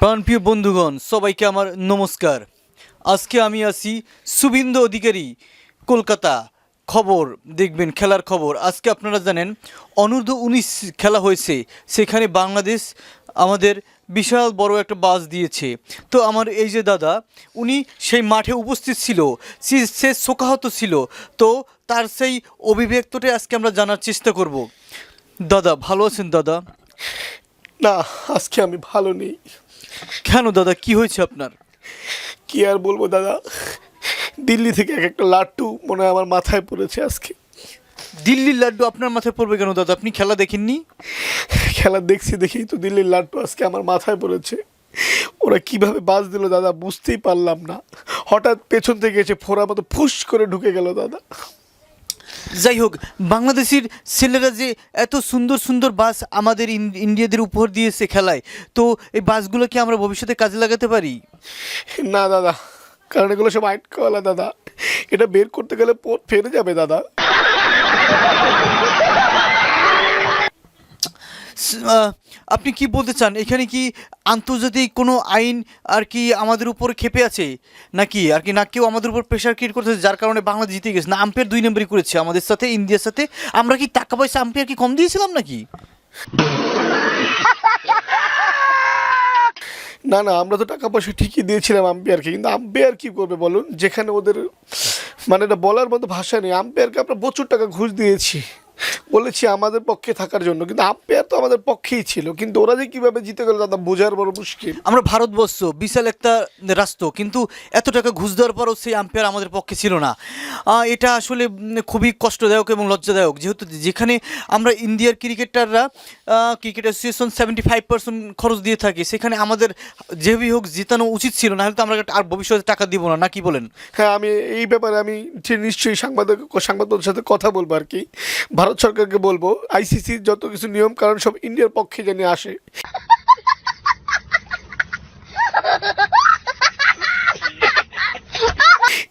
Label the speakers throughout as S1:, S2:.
S1: প্রাণপ্রিয় বন্ধুগণ, সবাইকে আমার নমস্কার। আজকে আমি আছি সুবিন্দু অধিকারী, কলকাতা। খবর দেখবেন, খেলার খবর। আজকে আপনারা জানেন, অনূর্ধ্ব উনিশ খেলা হয়েছে। সেখানে বাংলাদেশ আমাদের বিশাল বড় একটা বাস দিয়েছে। তো আমার এই যে দাদা, উনি সেই মাঠে উপস্থিত ছিল, সে- সে শোকাহত ছিল। তো তার সেই অভিব্যক্তটাই আজকে আমরা জানার চেষ্টা করব। দাদা, ভালো আছেন দাদা?
S2: না, আজকে আমি ভালো নেই।
S1: কেন দাদা কি হয়েছে আপনার?
S2: কি আর বলব দাদা দিল্লি থেকে এক একটা লাড্ডু মনে হয় আমার মাথায় পড়েছে আজকে।
S1: দিল্লির লাড্ডু আপনার মাথায় পড়বে কেন দাদা? আপনি খেলা দেখেননি?
S2: খেলা দেখছি দেখেই তো দিল্লির লাড্ডু আজকে আমার মাথায় পড়েছে। ওরা কীভাবে বাজ দিল দাদা বুঝতেই পারলাম না। হঠাৎ পেছন থেকে এসে ফোড়া মতো ফুস করে ঢুকে গেল দাদা।
S1: যাই হোক, বাংলাদেশের ছেলেরা যে এত সুন্দর সুন্দর বাস আমাদের ইন- ইন্ডিয়াদের উপহার দিয়েছে খেলায়, তো এই বাসগুলো কি আমরা ভবিষ্যতে কাজে লাগাতে পারি?
S2: না দাদা, কারণ এগুলো সব আইট কলা দাদা। এটা বের করতে গেলে ফেরে যাবে দাদা।
S1: আপনি কি বলতে চান? এখানে কি আন্তর্জাতিক কোনো আইন আর কি আমাদের উপর খেপে আছে? নাকি আর কি, না কেউ আমাদের উপর প্রেশার ক্রিয়েট করতেছে যার কারণে বাংলাদেশ জিতে গেছে? না, আম্পায়ার দুই নম্বরই করেছে আমাদের সাথে, ইন্ডিয়ার সাথে। আমরা কি টাকা পয়সা আম্পায়ার কি কম দিয়েছিলাম নাকি?
S2: না না, আমরা তো টাকা পয়সা ঠিকই দিয়েছিলাম আম্পায়ারকে, কিন্তু আম্পায়ার কি করবে বলুন? যেখানে ওদের মানে এটা বলার মতো ভাষা নেই। আম্পায়ারকে আমরা প্রচুর টাকা ঘুষ দিয়েছি। বলেছি আমাদের পক্ষে থাকার জন্য কিন্তু আম্পায়ার তো আমাদের পক্ষেই ছিল কিন্তু ওরা যে কীভাবে জিতে গেল দাদা বোঝার বড় মুশকিল।
S1: আমরা ভারতবর্ষ বিশাল একটা রাষ্ট্র কিন্তু এত টাকা ঘুষ দেওয়ার পরও সেই আম্পায়ার আমাদের পক্ষে ছিল না। এটা আসলে খুবই কষ্টদায়ক এবং লজ্জাদায়ক যেহেতু যেখানে আমরা ইন্ডিয়ার ক্রিকেটাররা cricket association seventy five percent খরচ দিয়ে থাকি সেখানে আমাদের যেভাবেই হোক জেতানো উচিত ছিল না হলে তো আমরা আর ভবিষ্যতে টাকা দিব না না কি বলেন?
S2: হ্যাঁ আমি এই ব্যাপারে আমি নিশ্চয়ই সাংবাদিক সাংবাদিকদের সাথে কথা বলব আর কি। ভারত সরকারকে বলব আইসিসির যত কিছু নিয়ম কারণ সব ইন্ডিয়ার পক্ষে জানি আসে।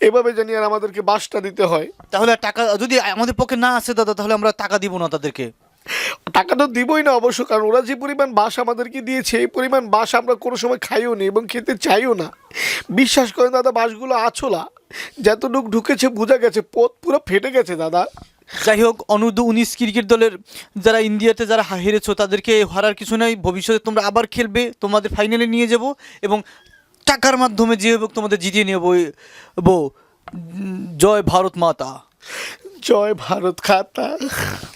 S2: এভাবে জানি আর আমাদেরকে বাসটা দিতে হয়।
S1: তাহলে টাকা যদি আমাদের পক্ষে না আসে দাদা তাহলে আমরা টাকা দিব না তাদেরকে।
S2: টাকা তো দিবই না অবশ্য কারণ ওরা যে পরিমাণ বাস আমাদেরকে দিয়েছে এই পরিমাণ বাস আমরা কোনো সময় খাইও নি এবং খেতে চাইও না। বিশ্বাস করেন দাদা বাসগুলো আছোলা। যতটুক ঢুকেছে বোঝা গেছে পথ পুরো ফেটে গেছে দাদা।
S1: যাই হোক অনূর্ধ্ব উনিশ ক্রিকেট দলের যারা ইন্ডিয়াতে যারা হেরেছ, তাদেরকে হারার কিছু নাই। ভবিষ্যতে তোমরা আবার খেলবে, তোমাদের ফাইনালে নিয়ে যাব এবং টাকার মাধ্যমে যে হোক তোমাদের জিতিয়ে নেব জয় ভারত মাতা।
S2: জয় ভারত খাতা।